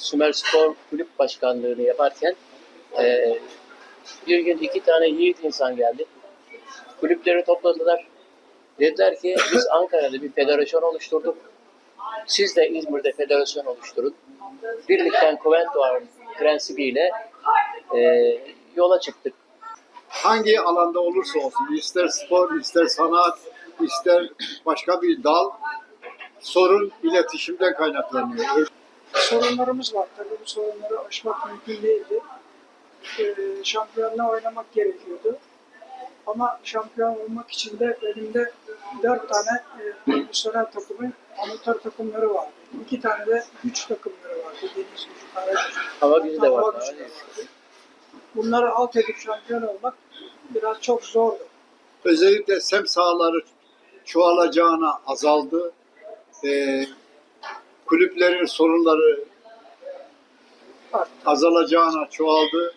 Sümer Spor Kulüp Başkanlığı'nı yaparken e, bir gün iki tane yiğit insan geldi. Kulüpleri topladılar. Dediler ki biz Ankara'da bir federasyon oluşturduk. Siz de İzmir'de federasyon oluşturun. Birlikten kuvvet doğar prensibiyle e, yola çıktık. hangi alanda olursa olsun, ister spor, ister sanat, ister başka bir dal, sorun iletişimden kaynaklanıyor. Sorunlarımız var. Tabii bu sorunları aşmak mümkün değildi. Ee, şampiyonla oynamak gerekiyordu. Ama şampiyon olmak için de elimde dört tane e, profesyonel takımın amatör takımları vardı. İki tane de güç takımları vardı. Deniz gücü, kara gücü. Hava gücü de vardı. Bunları alt edip şampiyon olmak biraz çok zordu. Özellikle sem sahaları çoğalacağına azaldı. Ee, kulüplerin sorunları azalacağına çoğaldı.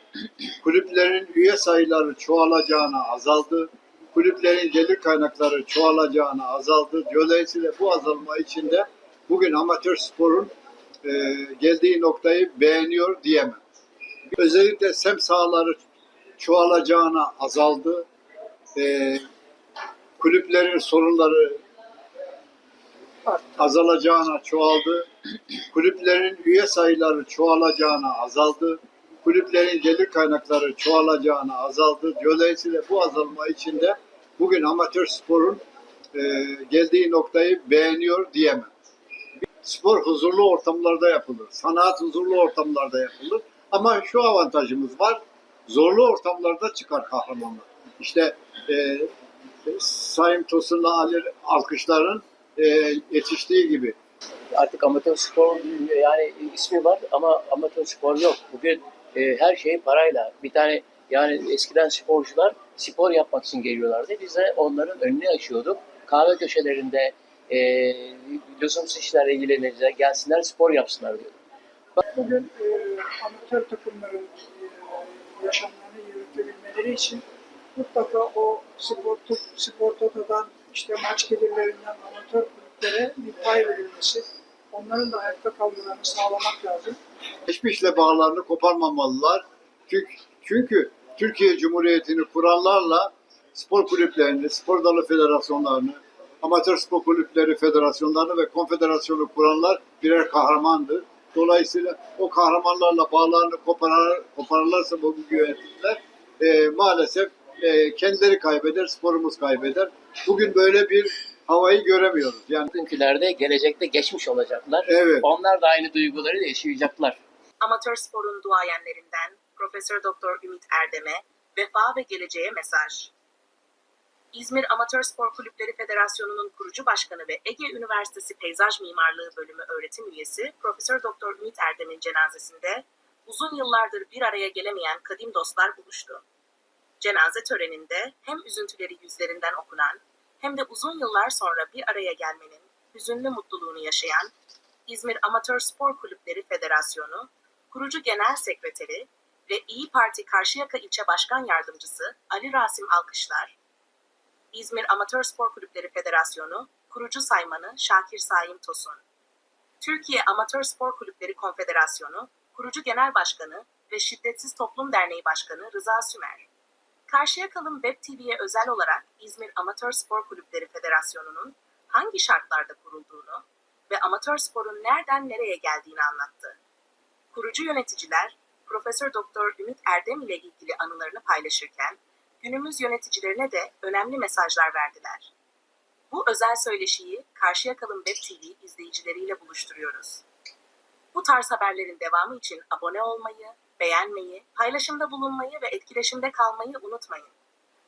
Kulüplerin üye sayıları çoğalacağına azaldı. Kulüplerin gelir kaynakları çoğalacağına azaldı. Dolayısıyla bu azalma içinde bugün amatör sporun e, geldiği noktayı beğeniyor diyemem. Özellikle sem sahaları çoğalacağına azaldı. E, kulüplerin sorunları azalacağına çoğaldı. Kulüplerin üye sayıları çoğalacağına azaldı. Kulüplerin gelir kaynakları çoğalacağına azaldı. Dolayısıyla bu azalma içinde bugün amatör sporun e, geldiği noktayı beğeniyor diyemem. Spor huzurlu ortamlarda yapılır. Sanat huzurlu ortamlarda yapılır. Ama şu avantajımız var. Zorlu ortamlarda çıkar kahramanlar. İşte e, Sayın Tosun'la Ali alkışların e, yetiştiği gibi. Artık amatör spor yani ismi var ama amatör spor yok. Bugün e, her şey parayla. Bir tane yani eskiden sporcular spor yapmak için geliyorlardı. Biz de onların önüne açıyorduk. Kahve köşelerinde e, lüzumsuz işlerle ilgilenecekler, gelsinler spor yapsınlar diyorduk. Bugün e, amatör takımların e, yaşamlarını yürütebilmeleri için mutlaka o spor, spor totodan işte maç gelirlerinden amatör kulüplere bir pay verilmesi, onların da ayakta kalmalarını sağlamak lazım. Geçmişle bağlarını koparmamalılar. Çünkü, çünkü Türkiye Cumhuriyeti'ni kuranlarla spor kulüplerini, spor dalı federasyonlarını, amatör spor kulüpleri federasyonlarını ve konfederasyonu kuranlar birer kahramandır. Dolayısıyla o kahramanlarla bağlarını koparar, koparırlarsa bu yönetimler e, maalesef e, kendileri kaybeder, sporumuz kaybeder. Bugün böyle bir havayı göremiyoruz. Yani Bugünkülerde gelecekte geçmiş olacaklar. evet. Onlar da aynı duyguları yaşayacaklar. amatör sporun duayenlerinden Profesör Doktor Ümit Erdem'e vefa ve geleceğe mesaj. İzmir Amatör Spor Kulüpleri Federasyonu'nun kurucu başkanı ve Ege Üniversitesi Peyzaj Mimarlığı Bölümü öğretim üyesi Profesör Doktor Ümit Erdem'in cenazesinde uzun yıllardır bir araya gelemeyen kadim dostlar buluştu. Cenaze töreninde hem üzüntüleri yüzlerinden okunan hem de uzun yıllar sonra bir araya gelmenin hüzünlü mutluluğunu yaşayan İzmir Amatör Spor Kulüpleri Federasyonu kurucu genel sekreteri ve İyi Parti Karşıyaka İlçe Başkan Yardımcısı Ali Rasim Alkışlar, İzmir Amatör Spor Kulüpleri Federasyonu kurucu saymanı Şakir Saim Tosun, Türkiye Amatör Spor Kulüpleri Konfederasyonu kurucu genel başkanı ve Şiddetsiz Toplum Derneği Başkanı Rıza Sümer, Karşıyaka'nın Web TV'ye özel olarak İzmir Amatör Spor Kulüpleri Federasyonu'nun hangi şartlarda kurulduğunu ve amatör sporun nereden nereye geldiğini anlattı. Kurucu yöneticiler Profesör Doktor Ümit Erdem ile ilgili anılarını paylaşırken günümüz yöneticilerine de önemli mesajlar verdiler. Bu özel söyleşiyi Karşıyaka'nın Web TV izleyicileriyle buluşturuyoruz. Bu tarz haberlerin devamı için abone olmayı, beğenmeyi, paylaşımda bulunmayı ve etkileşimde kalmayı unutmayın.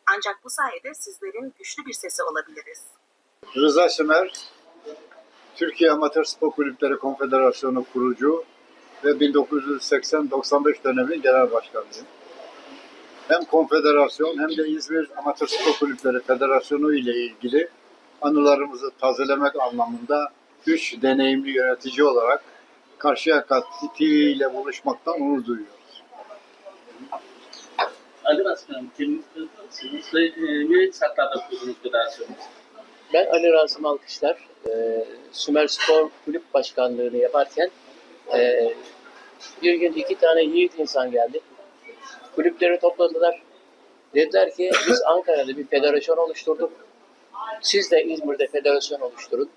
Ancak bu sayede sizlerin güçlü bir sesi olabiliriz. Rıza Sümer, Türkiye Amatör Spor Kulüpleri Konfederasyonu kurucu ve 1980-95 dönemi genel başkanıyım. Hem konfederasyon hem de İzmir Amatör Spor Kulüpleri Federasyonu ile ilgili anılarımızı tazelemek anlamında üç deneyimli yönetici olarak Karşıyaka TV ile buluşmaktan onur duyuyoruz. Ali Başkanım, kendinizi tanıtır ve e, ne şartlarda kurdunuz federasyonu? Ben Ali Rasim Alkışlar. E, Sümer Spor Kulüp Başkanlığı'nı yaparken e, bir gün iki tane yiğit insan geldi. Kulüpleri topladılar. Dediler ki biz Ankara'da bir federasyon oluşturduk. Siz de İzmir'de federasyon oluşturun.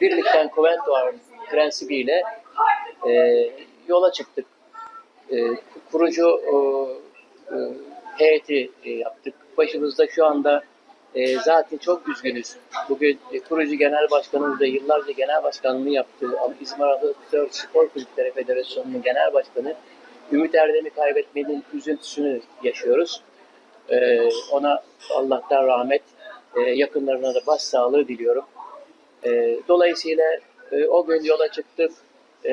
Birlikten kuvvet doğar prensibiyle e, yola çıktık. E, kurucu e, heyeti e, yaptık. Başımızda şu anda e, zaten çok üzgünüz. Bugün e, kurucu genel başkanımız da yıllarca genel başkanlığını yaptı. İzmir Amatör Spor Kulüpleri Federasyonu'nun genel başkanı Ümit Erdem'i kaybetmenin üzüntüsünü yaşıyoruz. E, ona Allah'tan rahmet, yakınlarına da başsağlığı diliyorum. Dolayısıyla o gün yola çıktık. E,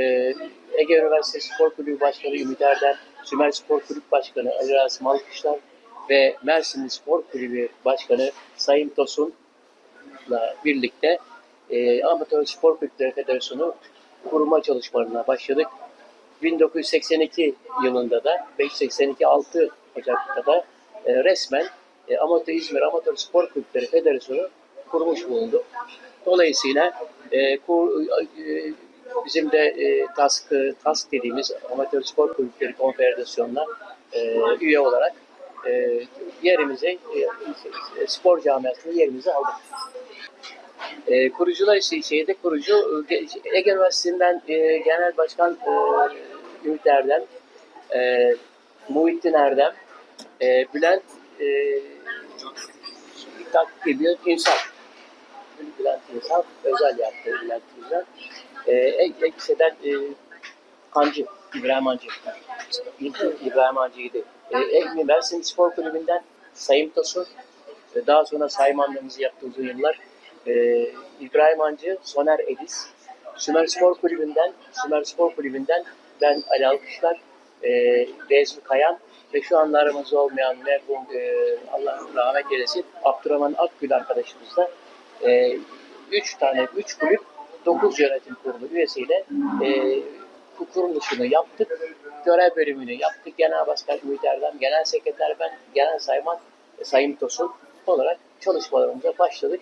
Ege Üniversitesi Spor Kulübü Başkanı Ümit Erdem, Sümer Spor Kulüp Başkanı Ali Rasim Alkışlar ve Mersin Spor Kulübü Başkanı Sayın Tosun'la birlikte e, Amatör Spor Kulüpleri Federasyonu kurma çalışmalarına başladık. 1982 yılında da 582 6 Ocak'ta da e, resmen e, Amatör İzmir Amatör Spor Kulüpleri Federasyonu kurmuş bulundu. Dolayısıyla e, kur, e, bizim de e, TASK, TASK dediğimiz Amatör Spor Kulüpleri Konfederasyonu'na e, üye olarak e, yerimizi, e, spor camiasında yerimizi aldık. E, kurucular işte şeyde kurucu Ege Üniversitesi'nden e, Genel Başkan e, Ümit Erdem, e, Muhittin Erdem, e, Bülent e, takip ediyor insan. Bülent İnsan özel yaptı Bülent İnsan. E, Ekse'den e, Hancı, İbrahim Hancı. İbrahim Hancı'ydı. E, Mersin Spor Kulübü'nden Sayın Tosun. E, daha sonra saymanlığımızı yaptı uzun yıllar. E, İbrahim Hancı, Soner Ediz. Sümer Spor Kulübü'nden, Sümer Spor Kulübü'nden ben Ali Alkışlar, e, Bezmi Kayan ve şu anda olmayan merhum e, Allah rahmet eylesin Abdurrahman Akgül arkadaşımızla e, üç tane, üç kulüp, dokuz yönetim kurulu üyesiyle e, kuruluşunu yaptık. Görev bölümünü yaptık. Genel Başkan Ümit Erdem, Genel Sekreter ben, Genel Sayman e, Sayın Tosun olarak çalışmalarımıza başladık.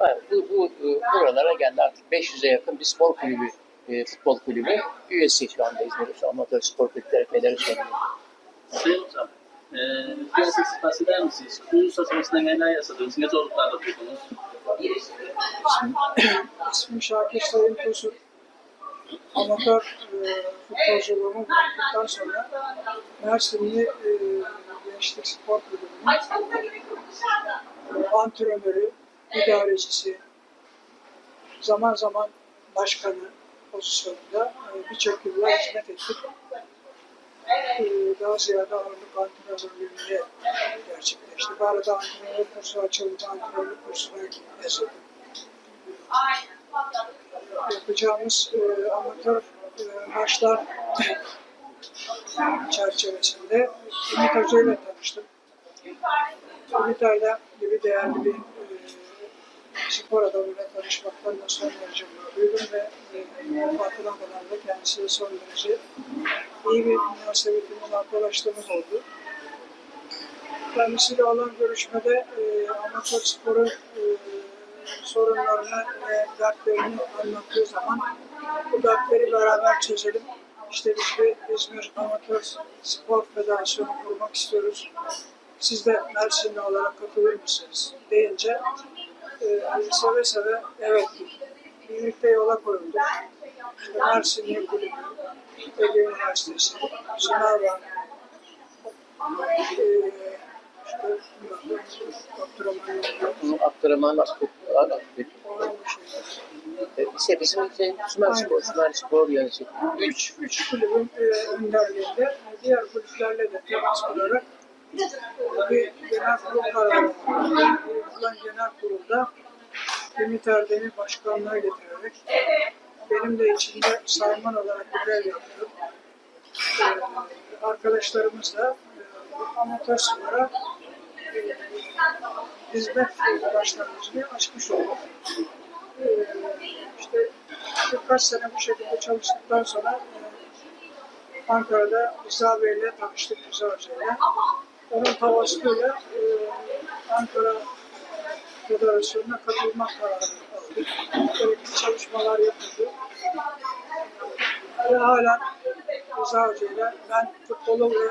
Evet, bu, bu e, buralara geldi artık 500'e yakın bir spor kulübü, e, futbol kulübü üyesi şu anda İzmir Amatör Spor Kulüpleri Federasyonu. Sayın Hocam, e, siz bahseder misiniz? Kuruluş aşamasında neler yaşadınız? Ne zorluklarla buldunuz? İsmim Şakir Sayın Tosun. Amatör e, futbolculuğumu bıraktıktan sonra Mersinli e, Gençlik Spor Kulübü'nün e, antrenörü, idarecisi, zaman zaman başkanı pozisyonunda e, birçok yıllar hizmet ettik. E, daha ziyade ağırlık antrenörlüğünde gerçekleşti. Bu arada antrenörlük kursu açıldı, antrenörlük kursuna yazıldım yapacağımız e, amatör e, maçlar çerçevesinde Ümit Hoca ile tanıştım. Ümit Ayla gibi değerli bir e, spor adamıyla tanışmaktan da son derece gurur duydum ve e, vefatına kadar da kendisiyle son derece iyi bir münasebetimiz, arkadaşlığımız oldu. Kendisiyle olan görüşmede e, amatör sporu e, sorunlarını ve dertlerini anlattığı zaman bu dertleri beraber çözelim. İşte biz bir İzmir Amatör Spor Federasyonu kurmak istiyoruz. Siz de Mersinli olarak katılır mısınız? deyince e, seve seve evet birlikte yola koyulduk. İşte Mersinli Kulübü, Ege Üniversitesi, e, işte Abdurrahman Abdurrahman. E, işte bizim şey, Sümer Spor, Sümer Spor yönetici. üç, üç kulübün e, önderliğinde diğer kulüplerle de temas kurarak e, bir genel kurul kararı. Bu Yapılan genel kurulda Ümit Erdem'i başkanlığa getirerek benim de içinde sayman olarak görev yapıyorum. E, arkadaşlarımızla e, amatör spora e, hizmet başlangıcını açmış olduk. E, işte birkaç sene bu şekilde çalıştıktan sonra e, Ankara'da Rıza Bey'le tanıştık Rıza Hoca'yla. Onun tavasıyla e, Ankara Federasyonu'na katılmak kararı. Gerekli çalışmalar yapıldı. Ve hala Rıza Hoca ile ben futbolu ve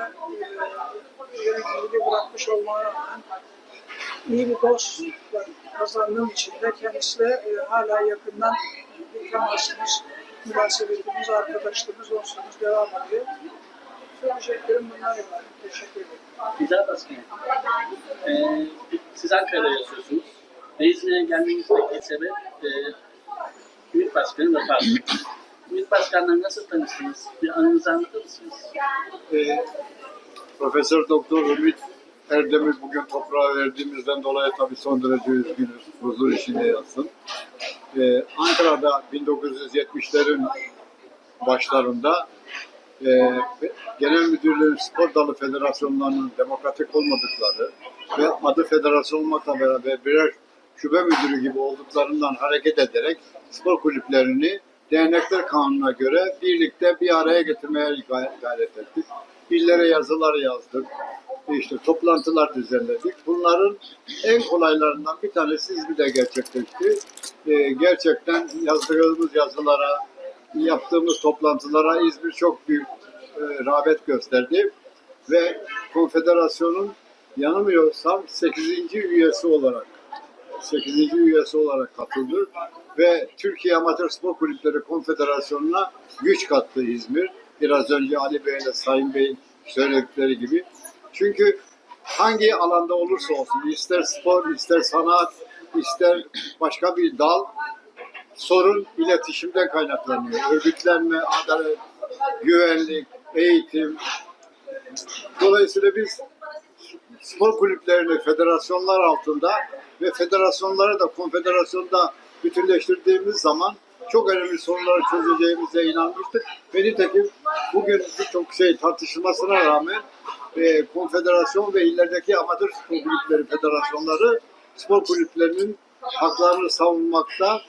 e, bırakmış olmama rağmen iyi bir dost kazandığım için de kendisiyle e, hala yakından bir temasımız, münasebetimiz, arkadaşlığımız, dostluğumuz devam ediyor. Söyleyeceklerim bunlar ibaret. Teşekkür ederim. Güzel Başkanım. Ee, siz Ankara'da yaşıyorsunuz. Ve İzmir'e gelmenizdeki sebep e, Ümit Başkan'ın vefatı. Ümit Başkan'la nasıl tanıştınız? Bir anınızı anlatır mısınız? Ee, Profesör Doktor Ümit Erdem'i bugün toprağa verdiğimizden dolayı tabii son derece üzgünüz. Huzur içinde yatsın. Ee, Ankara'da 1970'lerin başlarında e, Genel Müdürlüğün Spor Dalı Federasyonlarının demokratik olmadıkları ve adı federasyon olmakla beraber birer şube müdürü gibi olduklarından hareket ederek spor kulüplerini Dernekler Kanunu'na göre birlikte bir araya getirmeye gay- gayret ettik. Billere yazılar yazdık. İşte toplantılar düzenledik. Bunların en kolaylarından bir tanesi İzmir'de gerçekleşti. Ee, gerçekten yazdığımız yazılara, yaptığımız toplantılara İzmir çok büyük e, rağbet gösterdi. Ve konfederasyonun yanılmıyorsam 8. üyesi olarak 8. üyesi olarak katıldı ve Türkiye Amatör Spor Kulüpleri Konfederasyonu'na güç kattı İzmir. Biraz önce Ali Bey ile Sayın Bey'in söyledikleri gibi. Çünkü hangi alanda olursa olsun, ister spor, ister sanat, ister başka bir dal, sorun iletişimden kaynaklanıyor. Örgütlenme, adalet, güvenlik, eğitim. Dolayısıyla biz spor kulüplerini federasyonlar altında ve federasyonları da konfederasyonda bütünleştirdiğimiz zaman çok önemli sorunları çözeceğimize inanmıştık. Ve nitekim bugün birçok şey tartışılmasına rağmen e, konfederasyon ve illerdeki amatör spor kulüpleri federasyonları spor kulüplerinin haklarını savunmakta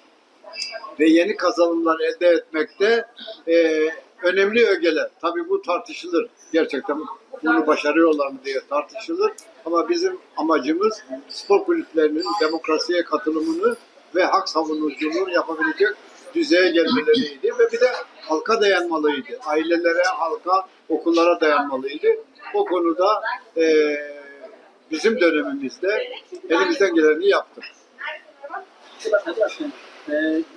ve yeni kazanımlar elde etmekte e, önemli ögeler. Tabii bu tartışılır. Gerçekten bunu başarıyorlar mı diye tartışılır. Ama bizim amacımız spor kulüplerinin demokrasiye katılımını ve hak savunuculuğunu yapabilecek düzeye gelmeleriydi. Ve bir de halka dayanmalıydı. Ailelere, halka, okullara dayanmalıydı. O konuda e, bizim dönemimizde elimizden geleni yaptık. Başkanım.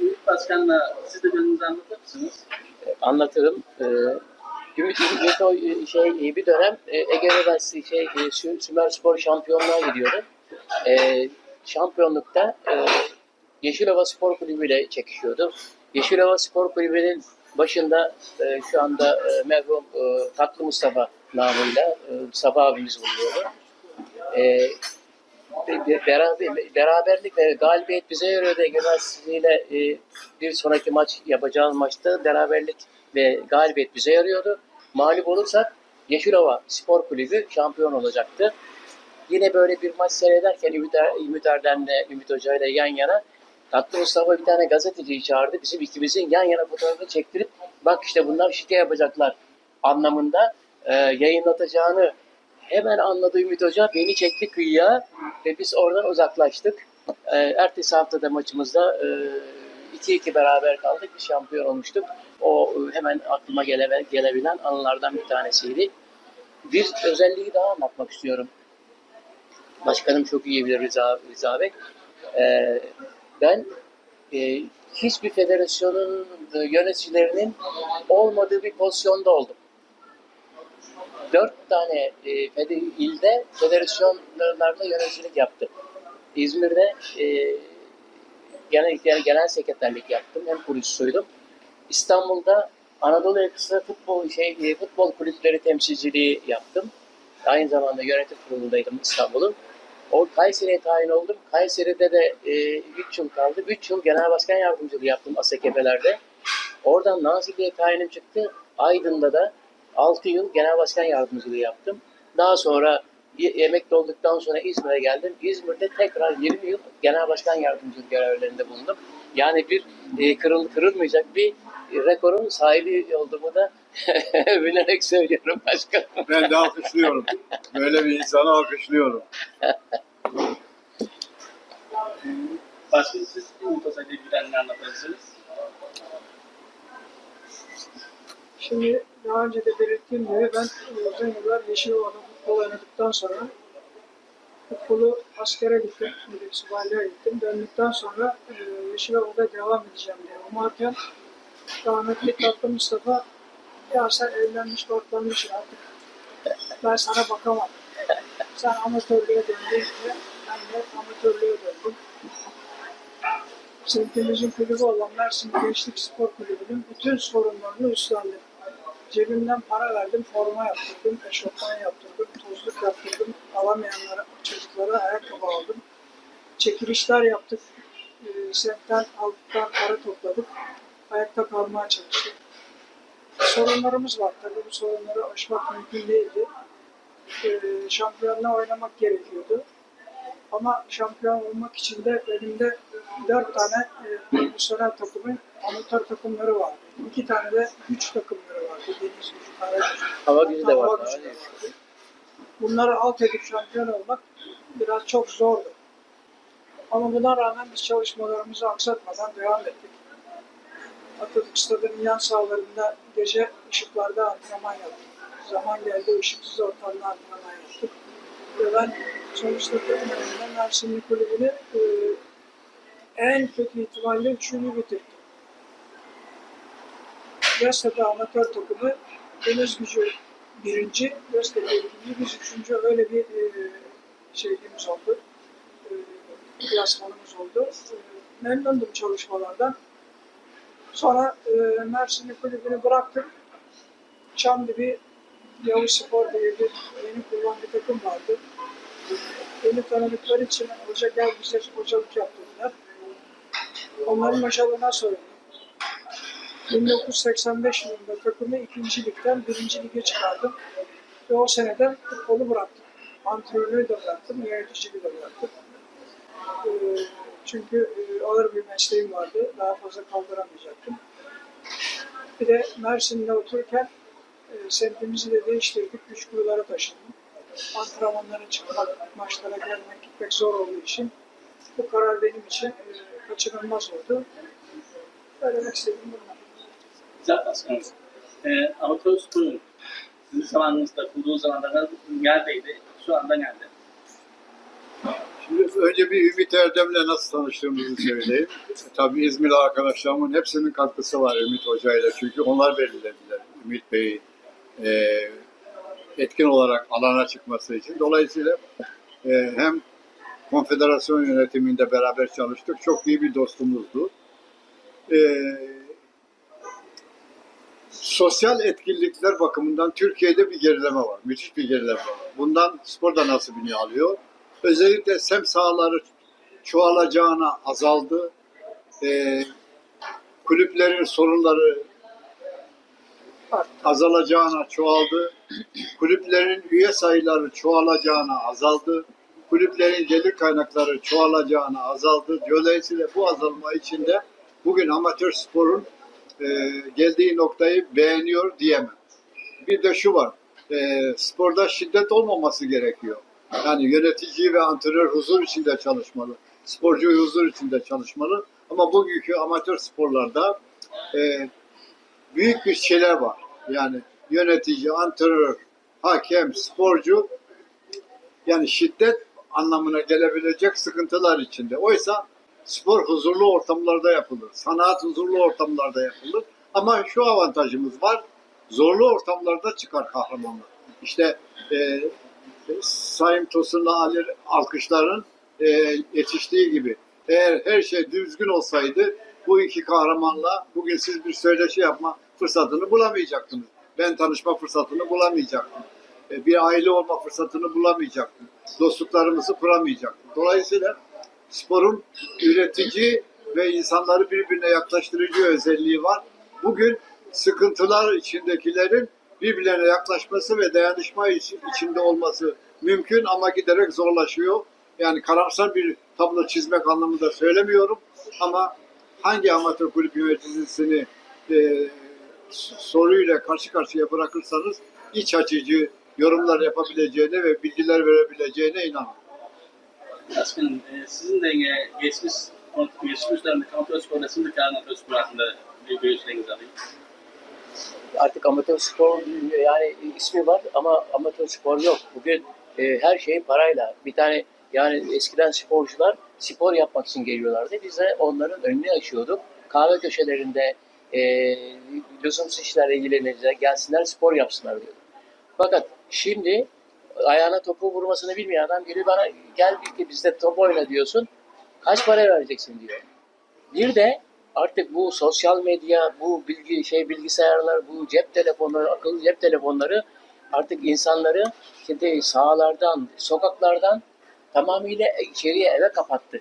Ümit Başkan'la siz de anınızı anlatır mısınız? Anlatırım. Ee, Ümit o şey bir dönem e, Ege Üniversitesi şey e, Sü- Sümer Spor şampiyonluğa gidiyordu. Ee, şampiyonlukta e, Yeşilova Spor Kulübü ile çekişiyordu. Yeşilova Spor Kulübü'nün başında e, şu anda e, merhum e, Tatlı Mustafa namıyla e, Mustafa abimiz bulunuyordu. E, beraber, beraberlik ve galibiyet bize yarıyordu. Ege Üniversitesi ile e, bir sonraki maç yapacağımız maçta beraberlik ve galibiyet bize yarıyordu. Mağlup olursak Yeşilova Spor Kulübü şampiyon olacaktı. Yine böyle bir maç seyrederken Ümit, er, Ümit Erdem'le Ümit Hoca ile yan yana Tatlı Mustafa bir tane gazeteciyi çağırdı. Bizim ikimizin yan yana fotoğrafını çektirip bak işte bunlar şike yapacaklar anlamında e, yayınlatacağını hemen anladı Ümit Hoca. Beni çekti kıyıya ve biz oradan uzaklaştık. E, ertesi haftada maçımızda e, 2-2 beraber kaldık. Biz şampiyon olmuştuk. O e, hemen aklıma gele, gelebilen anılardan bir tanesiydi. Bir özelliği daha anlatmak istiyorum. Başkanım çok iyi bilir Rıza, Rıza Bey. E, ben e, hiçbir federasyonun e, yöneticilerinin olmadığı bir pozisyonda oldum. Dört tane e, fede- ilde federasyonlarda yöneticilik yaptım. İzmir'de e, genel, yani genel sekreterlik yaptım. Hem kurucusuydum. İstanbul'da Anadolu Yakası futbol şey e, futbol kulüpleri temsilciliği yaptım. Aynı zamanda yönetim kurulundaydım İstanbul'un. O Kayseri'ye tayin oldum. Kayseri'de de 3 yıl kaldı. 3 yıl genel başkan yardımcılığı yaptım ASKP'lerde. Oradan Nazilli'ye tayinim çıktı. Aydın'da da 6 yıl genel başkan yardımcılığı yaptım. Daha sonra emekli olduktan sonra İzmir'e geldim. İzmir'de tekrar 20 yıl genel başkan yardımcılığı görevlerinde bulundum. Yani bir e, kırıl, kırılmayacak bir rekorun sahibi olduğumu da bilerek söylüyorum başkanım. Ben de alkışlıyorum. Böyle bir insanı alkışlıyorum. Başkanım siz Ümit Hoca ile ilgileneni anlatır mısınız? Şimdi daha önce de belirttiğim gibi ben uzun yıllar Yeşilova'da futbol oynadıktan sonra futbolu askere gittim, milli subaylığa gittim. Döndükten sonra e, Yeşilova'da devam edeceğim diye umarken rahmetli Tatlı Mustafa ya sen evlenmiş barklanmışsın artık ben sana bakamam. Sen amatörlüğe döndün diye ben de amatörlüğe döndüm. Semtimizin kulübü olan Mersin Gençlik Spor Kulübü'nün bütün sorunlarını üstlendim. Cebimden para verdim, forma yaptırdım, eşofman yaptırdım, tozluk yaptırdım, alamayanlara, çocuklara ayakkabı aldım. Çekilişler yaptık, e, semtten alttan para topladık, ayakta kalmaya çalıştık. Sorunlarımız var tabii bu sorunları aşmak mümkün değildi. E, şampiyonla oynamak gerekiyordu. Ama şampiyon olmak için de elimde dört tane e, profesyonel takımın amatör takımları vardı. İki tane de güç takımları vardı. Deniz gücü, kara gücü. Hava gücü de var. gücü de. Bunları alt edip şampiyon olmak biraz çok zordu. Ama buna rağmen biz çalışmalarımızı aksatmadan devam ettik. Atatürk Stadı'nın yan sahalarında gece ışıklarda antrenman yaptık. Zaman geldi ışıksız ortamda antrenman yaptık. Ve ben sonuçta Mersinli kulübünü e, en kötü ihtimalle üçüncü bitirdim. Göztepe amatör takımı Deniz Gücü birinci, Göztepe ikinci, biz üçüncü öyle bir e, şeyimiz oldu. E, klasmanımız oldu. E, memnundum çalışmalardan. Sonra e, Mersinli kulübünü bıraktım. Çamdibi Yavuz Spor diye bir yeni kurulan bir takım vardı. Beni tanıdıkları için hoca gel bize hocalık yaptırdılar. Onların başarılarına söyledim. 1985 yılında takımı ikinci ligden birinci lige çıkardım. Ve o seneden futbolu bıraktım. Antrenörlüğü de bıraktım, yöneticiliği de bıraktım. Ee, çünkü e, ağır bir mesleğim vardı. Daha fazla kaldıramayacaktım. Bir de Mersin'de otururken e, semtimizi de değiştirdik. Güç kurulara taşındım. Antrenmanlara çıkmak, maçlara gelmek, gitmek zor olduğu için bu karar benim için e, kaçınılmaz oldu. Söylemek istediğim bunlar. Güzel başkanım. Ee, amatör sporun sizin zamanınızda, kurduğu zamanlarda neredeydi? Şu anda nerede? Şimdi önce bir Ümit Erdem'le nasıl tanıştığımızı söyleyeyim. Tabii İzmir arkadaşlarımın hepsinin katkısı var Ümit Hoca'yla. Çünkü onlar belirlediler Ümit Bey'i e, etkin olarak alana çıkması için. Dolayısıyla e, hem konfederasyon yönetiminde beraber çalıştık. Çok iyi bir dostumuzdu. E, sosyal etkinlikler bakımından Türkiye'de bir gerileme var. Müthiş bir gerileme var. Bundan spor da nasibini alıyor. Özellikle sem sahaları çoğalacağına azaldı. Ee, kulüplerin sorunları azalacağına çoğaldı. Kulüplerin üye sayıları çoğalacağına azaldı. Kulüplerin gelir kaynakları çoğalacağına azaldı. Dolayısıyla bu azalma içinde bugün amatör sporun e, geldiği noktayı beğeniyor diyemem. Bir de şu var. E, sporda şiddet olmaması gerekiyor. Yani yönetici ve antrenör huzur içinde çalışmalı. Sporcu huzur içinde çalışmalı. Ama bugünkü amatör sporlarda e, büyük bir şeyler var. Yani yönetici, antrenör, hakem, sporcu yani şiddet anlamına gelebilecek sıkıntılar içinde. Oysa spor huzurlu ortamlarda yapılır. Sanat huzurlu ortamlarda yapılır. Ama şu avantajımız var. Zorlu ortamlarda çıkar kahramanlar. İşte e, Sayın Tosun'la Ali alkışların e, yetiştiği gibi. Eğer her şey düzgün olsaydı bu iki kahramanla bugün siz bir söyleşi yapma fırsatını bulamayacaktınız. Ben tanışma fırsatını bulamayacaktım. E, bir aile olma fırsatını bulamayacaktım. Dostluklarımızı kuramayacaktık. Dolayısıyla sporun üretici ve insanları birbirine yaklaştırıcı özelliği var. Bugün sıkıntılar içindekilerin birbirlerine yaklaşması ve dayanışma iç- içinde olması mümkün ama giderek zorlaşıyor. Yani karamsar bir tablo çizmek anlamında söylemiyorum ama hangi amatör kulüp yöneticisini e, soruyla karşı karşıya bırakırsanız iç açıcı yorumlar yapabileceğine ve bilgiler verebileceğine inanıyorum. Başkanım, e, sizin de yine geçmiş, geçmiş dönemdeki amatör sporda, şimdiki amatör spor hakkında bir görüşlerinizi artık amatör spor yani ismi var ama amatör spor yok. Bugün e, her şey parayla. Bir tane yani eskiden sporcular spor yapmak için geliyorlardı. Biz de onların önünü açıyorduk. Kahve köşelerinde e, lüzumsuz işlerle ilgilenecekler, gelsinler spor yapsınlar diyorduk. Fakat şimdi ayağına topu vurmasını bilmeyen adam biri bana gel bir bizde top oyna diyorsun. Kaç para vereceksin diyor. Bir de artık bu sosyal medya, bu bilgi şey bilgisayarlar, bu cep telefonları, akıllı cep telefonları artık insanları şimdi sahalardan, sokaklardan tamamıyla içeriye eve kapattı.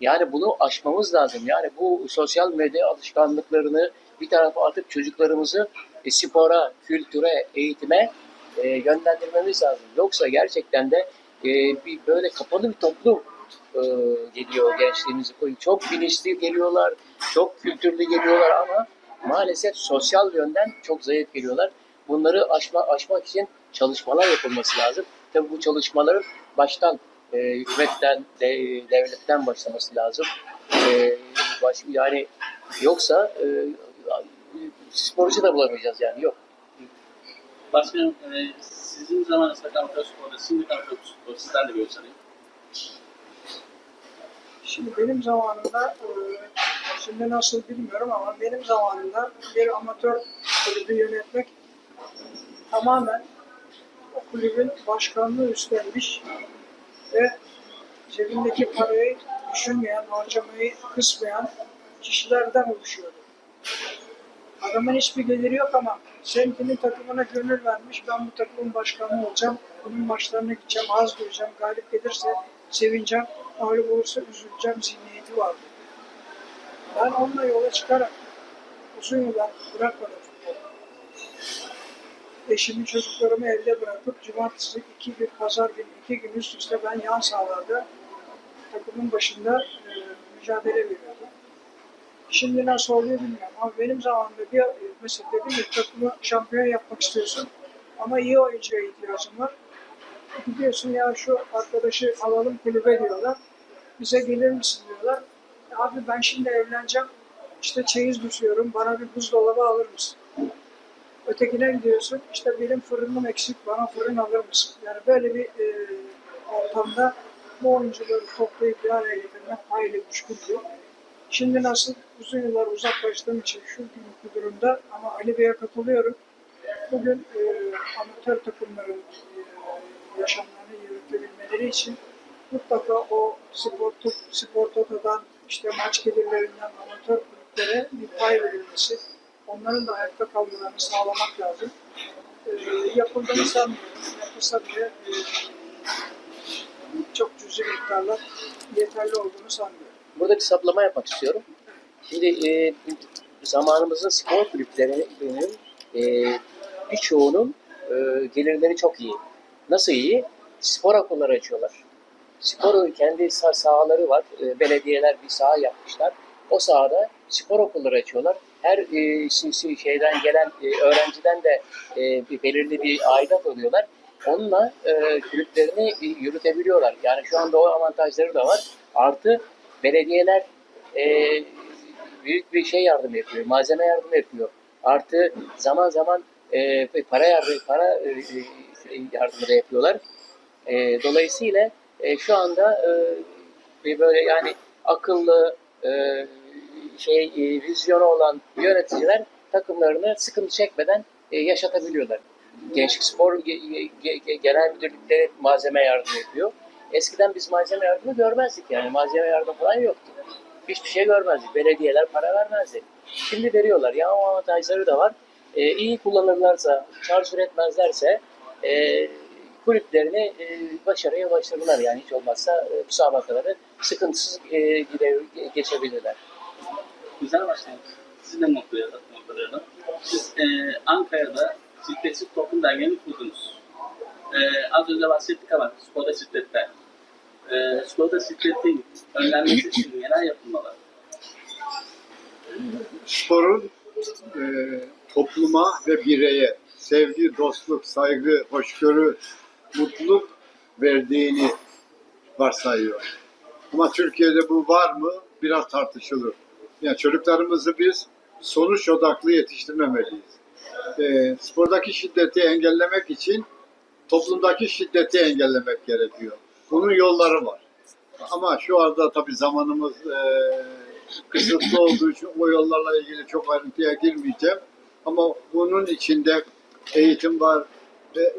Yani bunu aşmamız lazım. Yani bu sosyal medya alışkanlıklarını bir tarafa atıp çocuklarımızı e, spora, kültüre, eğitime e, yönlendirmemiz lazım. Yoksa gerçekten de e, bir böyle kapalı bir toplum e, geliyor gençliğimizi. Çok bilinçli geliyorlar, çok kültürlü geliyorlar ama maalesef sosyal yönden çok zayıf geliyorlar. Bunları aşma, aşmak için çalışmalar yapılması lazım. Tabii bu çalışmaların baştan e, hükümetten, de- devletten başlaması lazım. E, baş, yani yoksa e, sporcu da bulamayacağız yani yok. Başkanım, e, sizin zamanınızda amatör sporda, şimdiki amatör spor, sizden de görüş alayım. Şimdi benim zamanımda, e, şimdi nasıl bilmiyorum ama benim zamanımda bir amatör kulübü yönetmek tamamen o kulübün başkanlığı üstlenmiş ve cebindeki parayı düşünmeyen, harcamayı kısmayan kişilerden oluşuyordu. Adamın hiçbir geliri yok ama semtinin takımına gönül vermiş. Ben bu takımın başkanı olacağım. Bunun maçlarına gideceğim, az duyacağım. Galip gelirse sevineceğim. Mağlup olursa üzüleceğim zihniyeti vardı. Ben onunla yola çıkarak uzun yıllar bırakmadım. Eşimi çocuklarımı evde bırakıp cumartesi iki gün, pazar günü iki gün üst üste ben yan sahalarda takımın başında e, mücadele veriyordum. Şimdi nasıl oluyor bilmiyorum ama benim zamanımda bir mesela dedim ya takımı şampiyon yapmak istiyorsun ama iyi oyuncuya ihtiyacın var. Gidiyorsun ya şu arkadaşı alalım kulübe diyorlar. Bize gelir misin diyorlar. "Ya Abi ben şimdi evleneceğim. İşte çeyiz düşüyorum. Bana bir buzdolabı alır mısın? Ötekine gidiyorsun. İşte benim fırınım eksik. Bana fırın alır mısın? Yani böyle bir e, ortamda bu oyuncuları toplayıp bir araya getirmek hayli müşküldü. Şimdi nasıl uzun yıllar uzaklaştığım için şu günkü durumda ama Ali Bey'e katılıyorum. Bugün e, amatör takımların e, yaşamlarını yürütebilmeleri için mutlaka o spor, spor totodan işte maç gelirlerinden amatör kulüplere bir pay verilmesi, onların da ayakta kalmalarını sağlamak lazım. E, yapıldığını sanmıyorum. Yapılsa bile e, çok cüzi miktarlar yeterli olduğunu sanmıyorum. Burada bir saplama yapmak istiyorum. Şimdi e, zamanımızın spor kulüplerinin e, birçoğunun e, gelirleri çok iyi. Nasıl iyi? Spor okulları açıyorlar. Spor kendi sah- sahaları var. E, belediyeler bir saha yapmışlar. O sahada spor okulları açıyorlar. Her e, şeyden gelen e, öğrenciden de e, bir belirli bir aidat alıyorlar. Onunla e, kulüplerini e, yürütebiliyorlar. Yani şu anda o avantajları da var. Artı belediyeler e, büyük bir şey yardım yapıyor, malzeme yardım yapıyor. Artı zaman zaman e, para yardım, para e, e, yardımı da yapıyorlar. E, dolayısıyla e, şu anda e, böyle yani akıllı e, şey e, vizyonu olan yöneticiler takımlarını sıkıntı çekmeden e, yaşatabiliyorlar. Gençlik Spor Ge- Ge- Ge- Genel Müdürlükleri malzeme yardımı yapıyor. Eskiden biz malzeme yardımı görmezdik yani malzeme yardımı falan yoktu. Hiçbir şey görmezdik. Belediyeler para vermezdi. Şimdi veriyorlar. Ya o avantajları da var. E, iyi kullanırlarsa, çarçur etmezlerse e, kulüplerini e, başarıya ulaştırırlar. Yani hiç olmazsa e, müsabakaları sıkıntısız e, gide, geçebilirler. Güzel başkanım. Sizi de mutlu mutlu Siz e, Ankara'da şiddetsiz toplum derneğini kurdunuz. E, az önce bahsettik ama sporda şiddetten. E, sporda şiddetin önlenmesi için neler yapılmalı? sporun e, topluma ve bireye sevgi, dostluk, saygı, hoşgörü, mutluluk verdiğini varsayıyor. Ama Türkiye'de bu var mı? Biraz tartışılır. Yani çocuklarımızı biz sonuç odaklı yetiştirmemeliyiz. e, spordaki şiddeti engellemek için toplumdaki şiddeti engellemek gerekiyor. Bunun yolları var. Ama şu anda tabii zamanımız e, kısıtlı olduğu için o yollarla ilgili çok ayrıntıya girmeyeceğim. Ama bunun içinde eğitim var ve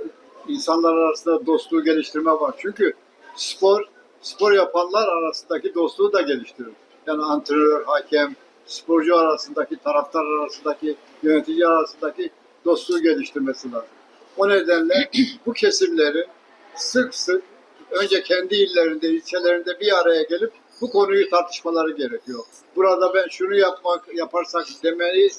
insanlar arasında dostluğu geliştirme var. Çünkü spor, spor yapanlar arasındaki dostluğu da geliştirir. Yani antrenör, hakem, sporcu arasındaki, taraftar arasındaki, yönetici arasındaki dostluğu geliştirmesi lazım. O nedenle bu kesimlerin sık sık önce kendi illerinde, ilçelerinde bir araya gelip bu konuyu tartışmaları gerekiyor. Burada ben şunu yapmak yaparsak demeyi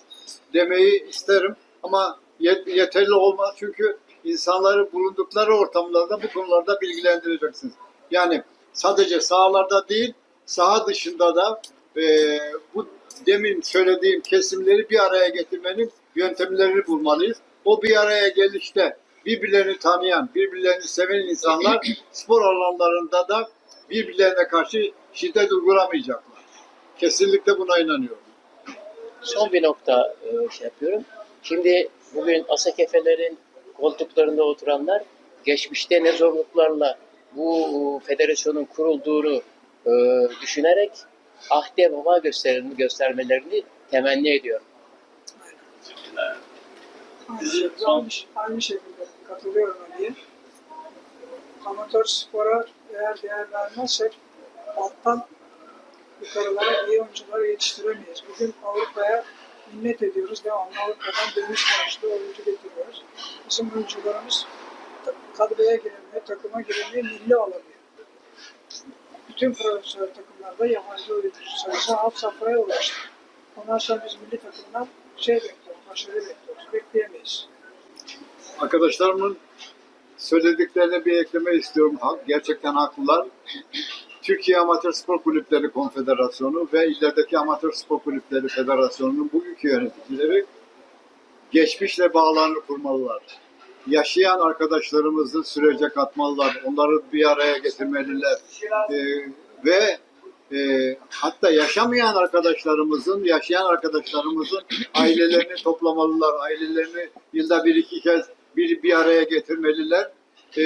demeyi isterim ama yet- yeterli olmaz çünkü insanları bulundukları ortamlarda bu konularda bilgilendireceksiniz. Yani sadece sahalarda değil, saha dışında da e, bu demin söylediğim kesimleri bir araya getirmenin yöntemlerini bulmalıyız. O bir araya gelişte birbirlerini tanıyan, birbirlerini seven insanlar spor alanlarında da birbirlerine karşı şiddet uygulamayacaklar. Kesinlikle buna inanıyorum. Son bir nokta e, şey yapıyorum. Şimdi bugün Asakefelerin koltuklarında oturanlar geçmişte ne zorluklarla bu federasyonun kurulduğunu e, düşünerek ahde baba gösterini göstermelerini temenni ediyorum. Aynı, aynı, aynı şekilde katılıyorum Ali'ye. Amatör spora eğer değer vermezsek alttan yukarılara iyi oyuncuları yetiştiremeyiz. Bugün Avrupa'ya minnet ediyoruz. Devamlı Avrupa'dan dönüş maaşlı oyuncu getiriyoruz. Bizim oyuncularımız kadroya giremiyor, takıma giremiyor, milli olamıyor. Bütün profesyonel takımlarda yabancı oyuncu sayısı alt safhaya ulaştı. Ondan sonra biz milli takımdan şey bekliyoruz, başarı bekliyoruz. Bekleyemeyiz. Arkadaşlarımın söylediklerine bir ekleme istiyorum. Gerçekten haklılar. Türkiye Amatör Spor Kulüpleri Konfederasyonu ve illerdeki Amatör Spor Kulüpleri Federasyonu'nun bugünkü yöneticileri geçmişle bağlarını kurmalılar. Yaşayan arkadaşlarımızı sürece katmalılar. Onları bir araya getirmeliler. Ee, ve e, hatta yaşamayan arkadaşlarımızın, yaşayan arkadaşlarımızın ailelerini toplamalılar. Ailelerini yılda bir iki kez bir, bir araya getirmeliler. Ee,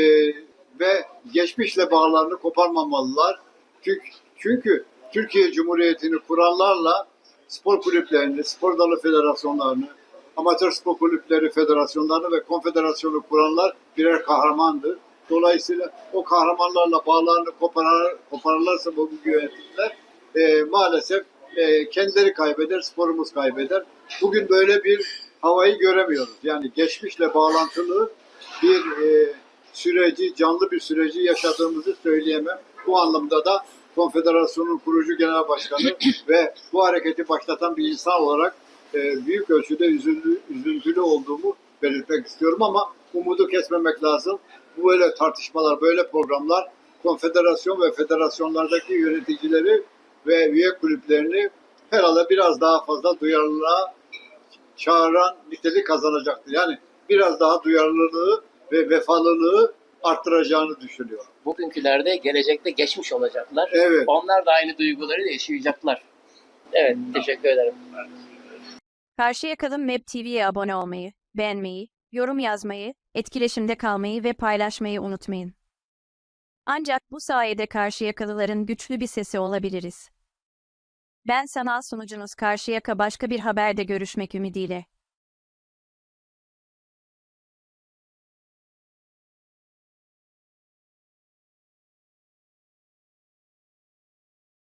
ve geçmişle bağlarını koparmamalılar. Çünkü, çünkü Türkiye Cumhuriyeti'ni kuranlarla spor kulüplerini, spor dalı federasyonlarını, amatör spor kulüpleri federasyonlarını ve konfederasyonu kuranlar birer kahramandır. Dolayısıyla o kahramanlarla bağlarını koparar, koparırlarsa bu yöneticiler e, maalesef e, kendileri kaybeder, sporumuz kaybeder. Bugün böyle bir havayı göremiyoruz. Yani geçmişle bağlantılı bir e, süreci, canlı bir süreci yaşadığımızı söyleyemem. Bu anlamda da Konfederasyonun kurucu genel başkanı ve bu hareketi başlatan bir insan olarak e, büyük ölçüde üzüntülü, üzüntülü olduğumu belirtmek istiyorum ama umudu kesmemek lazım. Bu böyle tartışmalar, böyle programlar konfederasyon ve federasyonlardaki yöneticileri ve üye kulüplerini herhalde biraz daha fazla duyarlılığa çağıran nitelik kazanacaktır. Yani biraz daha duyarlılığı ve vefalılığı arttıracağını düşünüyorum. Bugünkülerde gelecekte geçmiş olacaklar. Evet. Onlar da aynı duyguları yaşayacaklar. Evet, teşekkür ederim. Karşıyaka'nın Map TV'ye abone olmayı, beğenmeyi, yorum yazmayı, etkileşimde kalmayı ve paylaşmayı unutmayın. Ancak bu sayede Karşıyakalıların güçlü bir sesi olabiliriz. Ben sanal sunucunuz Karşıyaka başka bir haberde görüşmek ümidiyle.